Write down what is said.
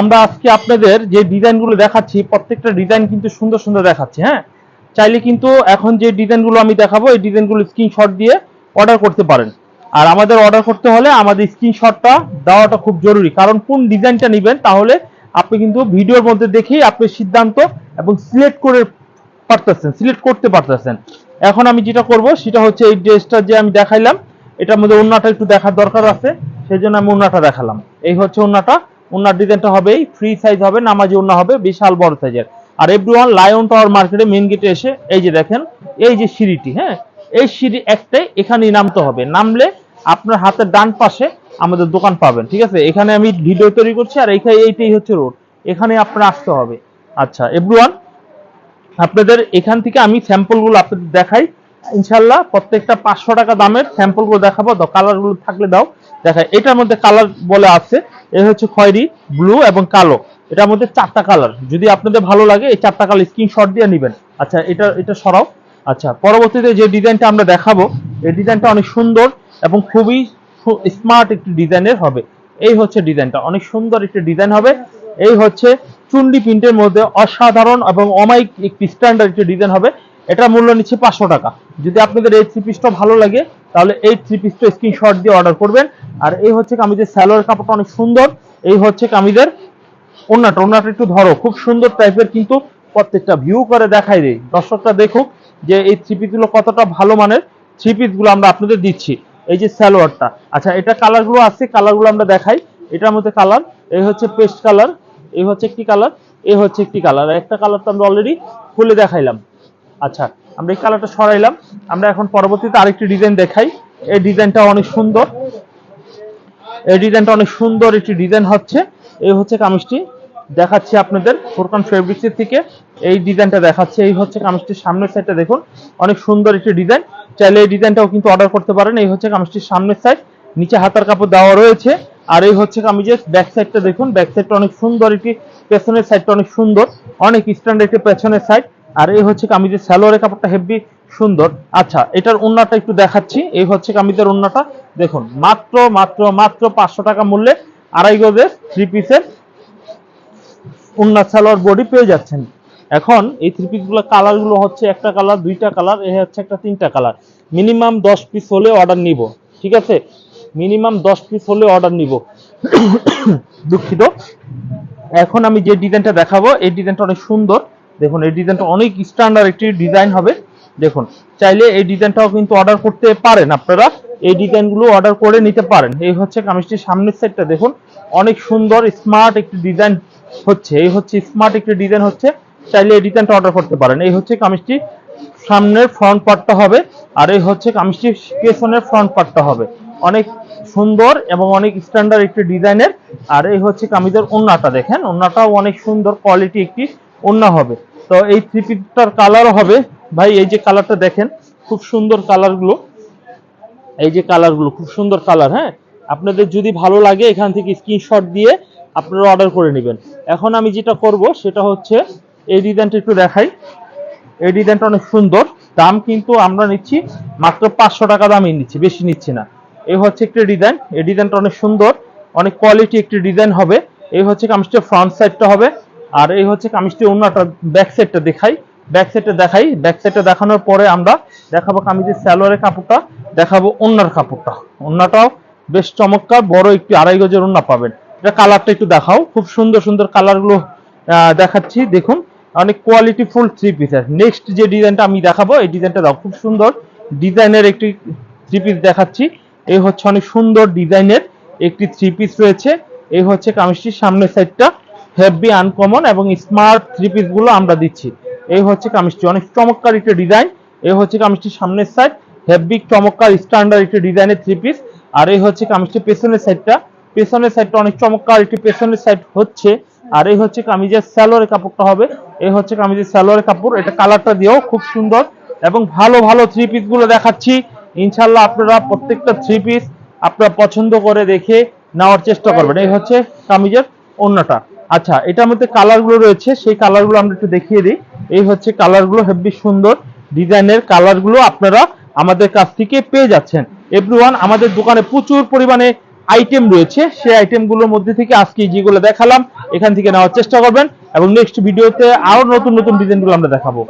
আমরা আজকে আপনাদের যে ডিজাইনগুলো দেখাচ্ছি, প্রত্যেকটা ডিজাইন কিন্তু সুন্দর সুন্দর দেখাচ্ছি হ্যাঁ? চাইলে কিন্তু এখন যে ডিজাইনগুলো আমি দেখাবো, এই ডিজাইনগুলো স্ক্রিনশট দিয়ে অর্ডার করতে পারেন। আর আমাদের অর্ডার করতে হলে আমাদের স্ক্রিনশটটা দেওয়াটা খুব জরুরি, কারণ কোন ডিজাইনটা নেবেন তাহলে আপনি কিন্তু ভিডিওর মধ্যে দেখেই আপনি সিদ্ধান্ত এবং সিলেক্ট করে পারতেছেন সিলেক্ট করতে পারতেছেন। এখন আমি যেটা করব, সেটা হচ্ছে এই ড্রেসটা যে আমি দেখাইলাম, এটার মধ্যে ওন্নাটা একটু দেখার দরকার আছে সেই জন্য আমি ওন্নাটা দেখালাম। এই হচ্ছে ওন্নাটা ওন্নার ডিজাইনটা হবে ফ্রি সাইজ হবে, নামাজি ওন্না হবে, বিশাল বড় সাইজের আর এভরি ওয়ান লায়ন টাওয়ার মার্কেটে মেন গেটে এসে, এই যে দেখেন, এই যে সিঁড়িটি হ্যাঁ? এই সিঁড়ি একটাই এখানেই নামতে হবে। নামলে আপনার হাতের ডান পাশে আমাদের দোকান পাবেন, ঠিক আছে? এখানে আমি ভিডিও তৈরি করছি, আর এইখানে এইটাই হচ্ছে রোড এখানে আপনার আসতে হবে। আচ্ছা এভরিওয়ান আপনাদের এখান থেকে আমি স্যাম্পলগুলো আপনাদের দেখাই। ইনশাল্লাহ প্রত্যেকটা পাঁচশো টাকা দামের স্যাম্পলগুলো দেখাবো। দাও কালারগুলো থাকলে দাও। দেখাই, এটার মধ্যে কালার বলে আছে। এ হচ্ছে খয়েরি, ব্লু এবং কালো। এটার মধ্যে চারটা কালার। যদি আপনাদের ভালো লাগে, এই চারটা কালার স্ক্রিনশট দিয়ে নেবেন। আচ্ছা এটা এটা সরাও। আচ্ছা পরবর্তীতে যে ডিজাইনটা আমরা দেখাবো, এই ডিজাইনটা অনেক সুন্দর এবং খুবই স্মার্ট একটি ডিজাইনের হবে। এই হচ্ছে ডিজাইনটা। অনেক সুন্দর একটি ডিজাইন হবে। এই হচ্ছে চুন্ডি প্রিন্টের মধ্যে অসাধারণ এবং অমাইক একটি স্ট্যান্ডার্ড একটি ডিজাইন হবে। এটা মূল্য নিচ্ছে পাঁচশো টাকা। যদি আপনাদের এই থ্রি পিসটা ভালো লাগে, তাহলে এই থ্রি পিসটা স্ক্রিনশট দিয়ে অর্ডার করবেন। আর এই হচ্ছে কামিজের স্যালোয়ার কাপড়টা অনেক সুন্দর। এই হচ্ছে কামিজের ওন্নাটা ওন্নাটা একটু ধরো, খুব সুন্দর টাইপের কিন্তু প্রত্যেকটা ভিউ করে দেখাই দেই দর্শকটা দেখুক যে এই থ্রি পিসগুলো কতটা ভালো মানের। থ্রি পিসগুলো আমরা আপনাদের দিচ্ছি, এই যে স্যালোয়ারটা আচ্ছা এটা কালারগুলো আছে কালারগুলো আমরা দেখাই। এটার মধ্যে কালার এই হচ্ছে পেস্ট কালার এই হচ্ছে একটি কালার এই হচ্ছে একটি কালার একটা কালার তো আমরা অলরেডি খুলে দেখাইলাম। আচ্ছা আমরা এই কালারটা সরাইলাম। আমরা এখন পরবর্তীতে আরেকটি ডিজাইন দেখাই। এই ডিজাইনটা অনেক সুন্দর। এই ডিজাইনটা অনেক সুন্দর একটি ডিজাইন হচ্ছে। এই হচ্ছে কামিজটি। দেখাচ্ছি আপনাদের ফোরকান ফেব্রিক্সের থেকে। এই ডিজাইনটা দেখাচ্ছে। এই হচ্ছে কামিজটির সামনের সাইডটা দেখুন। অনেক সুন্দর একটি ডিজাইন চাইলে এই ডিজাইনটাও কিন্তু অর্ডার করতে পারেন। এই হচ্ছে কামিজটির সামনের সাইড নিচে হাতার কাপড় দেওয়া রয়েছে। আর এই হচ্ছে কামিজের ব্যাক সাইডটা দেখুন। ব্যাক সাইডটা অনেক সুন্দর। একটি পেছনের সাইডটা অনেক সুন্দর। অনেক স্ট্যান্ডার্ড একটি পেছনের সাইড আর এই হচ্ছে কামিজের স্যালোয়ারের কাপড়টা হেভি সুন্দর। আচ্ছা এটার ওন্নাটা একটু দেখাচ্ছি। এই হচ্ছে কামিজের ওন্নাটা দেখুন, মাত্র মাত্র মাত্র পাঁচশো টাকা মূল্যে আড়াই গজের থ্রি পিসের উন্নাত স্যালোয়ার বডি পেয়ে যাচ্ছেন। এখন এই থ্রি পিসগুলো কালারগুলো হচ্ছে একটা কালার দুইটা কালার এ হচ্ছে একটা তিনটা কালার মিনিমাম দশ পিস হলে অর্ডার নিব, ঠিক আছে? মিনিমাম দশ পিস হলে অর্ডার নিব। দুঃখিত। এখন আমি যে ডিজাইনটা দেখাবো, এই ডিজাইনটা অনেক সুন্দর। দেখুন, এই ডিজাইনটা অনেক স্ট্যান্ডার্ড একটি ডিজাইন হবে। দেখুন, চাইলে এই ডিজাইনটাও কিন্তু অর্ডার করতে পারেন আপনারা। এই ডিজাইনগুলো অর্ডার করে নিতে পারেন। এই হচ্ছে কামিজটির সামনের সাইডটা দেখুন। অনেক সুন্দর স্মার্ট একটি ডিজাইন হচ্ছে। এই হচ্ছে স্মার্ট একটি ডিজাইন হচ্ছে। চাইলে এই ডিজাইনটা অর্ডার করতে পারেন। এই হচ্ছে কামিজটি সামনের ফ্রন্ট পার্টটা হবে আর এই হচ্ছে কামিজটির পেছনের ফ্রন্ট পার্টটা হবে। অনেক সুন্দর এবং অনেক স্ট্যান্ডার্ড একটি ডিজাইনের আর এই হচ্ছে কামিজের ওন্নাটা, দেখেন? ওন্নাটাও অনেক সুন্দর কোয়ালিটি একটি ওন্না হবে। তো এই থ্রি পিসটার কালারও হবে। ভাই, এই যে কালারটা দেখেন, খুব সুন্দর কালারগুলো এই যে কালারগুলো খুব সুন্দর কালার হ্যাঁ? আপনাদের যদি ভালো লাগে এখান থেকে স্ক্রিনশট দিয়ে আপনারা অর্ডার করে নেবেন। এখন আমি যেটা করব, সেটা হচ্ছে এই ডিজাইনটা একটু দেখাই। এই ডিজাইনটা অনেক সুন্দর। দাম কিন্তু আমরা নিচ্ছি মাত্র পাঁচশো টাকা দামই নিচ্ছি, বেশি নিচ্ছি না। এই হচ্ছে একটি ডিজাইন এই ডিজাইনটা অনেক সুন্দর। অনেক কোয়ালিটি একটি ডিজাইন হবে। এই হচ্ছে কামিজটির ফ্রন্ট সাইডটা হবে। আর এই হচ্ছে কামিজটি অন্যটা ব্যাক সাইডটা দেখাই। ব্যাক সাইডটা দেখাই। ব্যাক সাইডটা দেখানোর পরে আমরা দেখাবো কামিজের স্যালোয়ারের কাপড়টা, দেখাবো অন্যার কাপড়টা। অন্যটাও বেশ চমৎকার, বড় একটি আড়াই গজের ওন্না পাবেন। এটা কালারটা একটু দেখাও। খুব সুন্দর সুন্দর কালারগুলো দেখাচ্ছি। দেখুন, অনেক কোয়ালিটি ফুল থ্রি পিস পিসের নেক্সট যে ডিজাইনটা আমি দেখাবো, এই ডিজাইনটা দাও। খুব সুন্দর ডিজাইনের একটি থ্রি পিস দেখাচ্ছি। এই হচ্ছে অনেক সুন্দর ডিজাইনের একটি থ্রি পিস রয়েছে। এই হচ্ছে কামিজটির সামনের সাইডটা হেভি আনকমন এবং স্মার্ট থ্রি পিসগুলো আমরা দিচ্ছি। এই হচ্ছে কামিজটি। অনেক চমৎকার একটি ডিজাইন। এই হচ্ছে কামিজটির সামনের সাইড হেভি চমৎকার স্ট্যান্ডার্ড একটি ডিজাইনের থ্রি পিস। আর এই হচ্ছে কামিজটির পেছনের সাইডটা পেছনের সাইডটা অনেক চমৎকার একটি পেছনের সাইড হচ্ছে। আর এই হচ্ছে কামিজের স্যালোয়ারের কাপড়টা হবে। এই হচ্ছে কামিজের স্যালোয়ারের কাপড়। এটা কালারটা দিয়েও খুব সুন্দর এবং ভালো ভালো থ্রি পিসগুলো দেখাচ্ছি। ইনশাল্লাহ আপনারা প্রত্যেকটা থ্রি পিস আপনারা পছন্দ করে দেখে নেওয়ার চেষ্টা করবেন। এই হচ্ছে কামিজের অন্যটা আচ্ছা এটার মধ্যে কালারগুলো রয়েছে, সেই কালারগুলো আমরা একটু দেখিয়ে দিই। এই হচ্ছে কালারগুলো হেভি সুন্দর ডিজাইনের কালারগুলো আপনারা আমাদের কাছ থেকে পেয়ে যাচ্ছেন। এভরিওয়ান আমাদের দোকানে প্রচুর পরিমাণে আইটেম রয়েছে, সেই আইটেমগুলোর মধ্যে থেকে আজকে যেগুলো দেখালাম, এখান থেকে নেওয়ার চেষ্টা করবেন এবং নেক্সট ভিডিওতে আরও নতুন নতুন ডিজাইনগুলো আমরা দেখাবো।